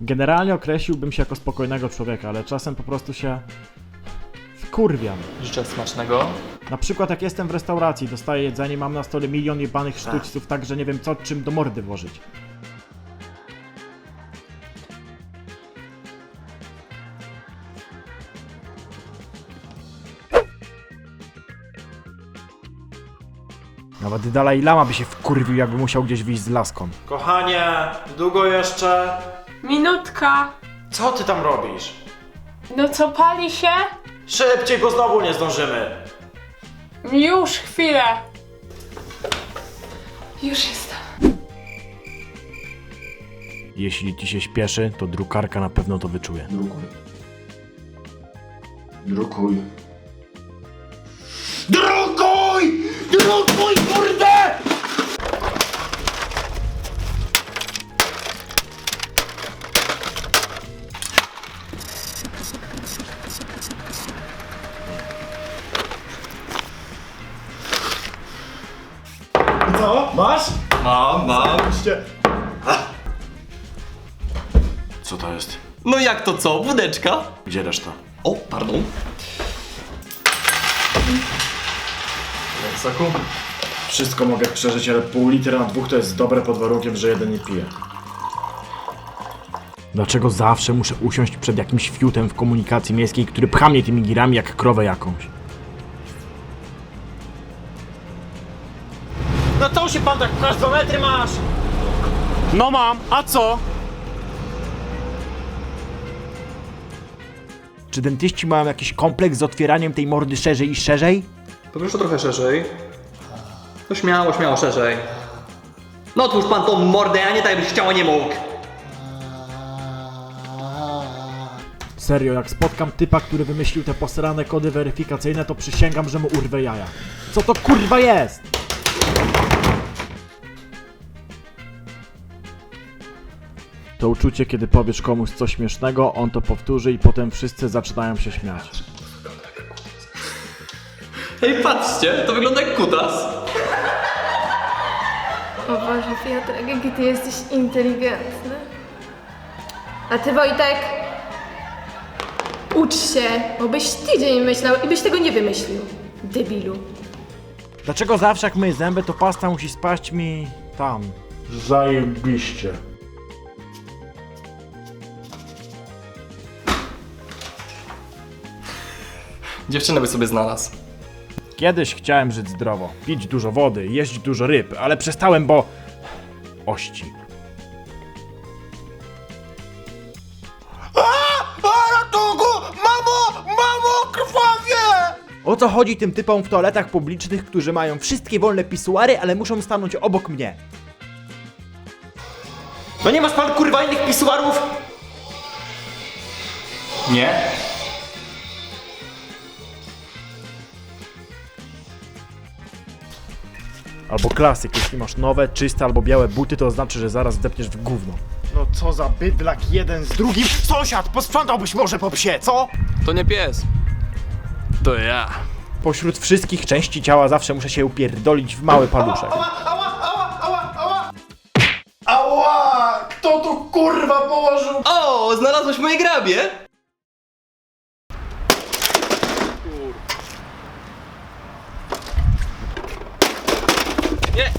Generalnie określiłbym się jako spokojnego człowieka, ale czasem po prostu się wkurwiam. Życzę smacznego. Na przykład jak jestem w restauracji, dostaję jedzenie, mam na stole milion jebanych sztućców, tak że nie wiem co czym do mordy włożyć. Nawet Dalai Lama by się wkurwił, jakby musiał gdzieś wyjść z laską. Kochanie, długo jeszcze? Minutka. Co ty tam robisz? No co pali się? Szybciej, bo znowu nie zdążymy. Już chwilę. Już jestem. Jeśli ci się śpieszy, to drukarka na pewno to wyczuje. Drukuj. Drukuj. Drukuj! Drukuj, kurde! Masz? Mam, mam. Co to jest? No jak to co? Wódeczka? Gdzie reszta? O, pardon. Soku? Wszystko mogę przeżyć, ale pół litra na dwóch to jest dobre pod warunkiem, że jeden nie pije. Dlaczego zawsze muszę usiąść przed jakimś fiutem w komunikacji miejskiej, który pcha mnie tymi girami jak krowę jakąś? To się pan tak pchasz, dwa metry masz! No mam, a co? Czy dentyści mają jakiś kompleks z otwieraniem tej mordy szerzej i szerzej? Poproszę trochę szerzej. No śmiało, śmiało, szerzej. No otwórz pan tą mordę, a nie tak jakbyś chciał, a nie mógł. Serio, jak spotkam typa, który wymyślił te posrane kody weryfikacyjne, to przysięgam, że mu urwę jaja. Co to kurwa jest? To uczucie, kiedy powiesz komuś coś śmiesznego, on to powtórzy i potem wszyscy zaczynają się śmiać. Hej, patrzcie, to wygląda jak kutas. O Boże, Piotrek, jaki ty jesteś inteligentny. A ty, Wojtek, ucz się, bo byś tydzień myślał i byś tego nie wymyślił. Debilu. Dlaczego zawsze jak myję zęby, to pasta musi spaść mi tam? Zajebiście. Dziewczynę by sobie znalazł. Kiedyś chciałem żyć zdrowo, pić dużo wody, jeść dużo ryb, ale przestałem, bo... Ości. A, ratunku! Mamo! Mamo! Krwawie! O co chodzi tym typom w toaletach publicznych, którzy mają wszystkie wolne pisuary, ale muszą stanąć obok mnie? No nie masz pan kurwa innych pisuarów? Nie? Albo klasyk, jeśli masz nowe, czyste albo białe buty, to znaczy, że zaraz zdepniesz w gówno. No co za bydlak jeden z drugim. Sąsiad, posprzątałbyś może po psie, co? To nie pies. To ja. Pośród wszystkich części ciała zawsze muszę się upierdolić w mały paluszek. Ała! Kto tu kurwa położył? O, znalazłeś moje grabie? Nie,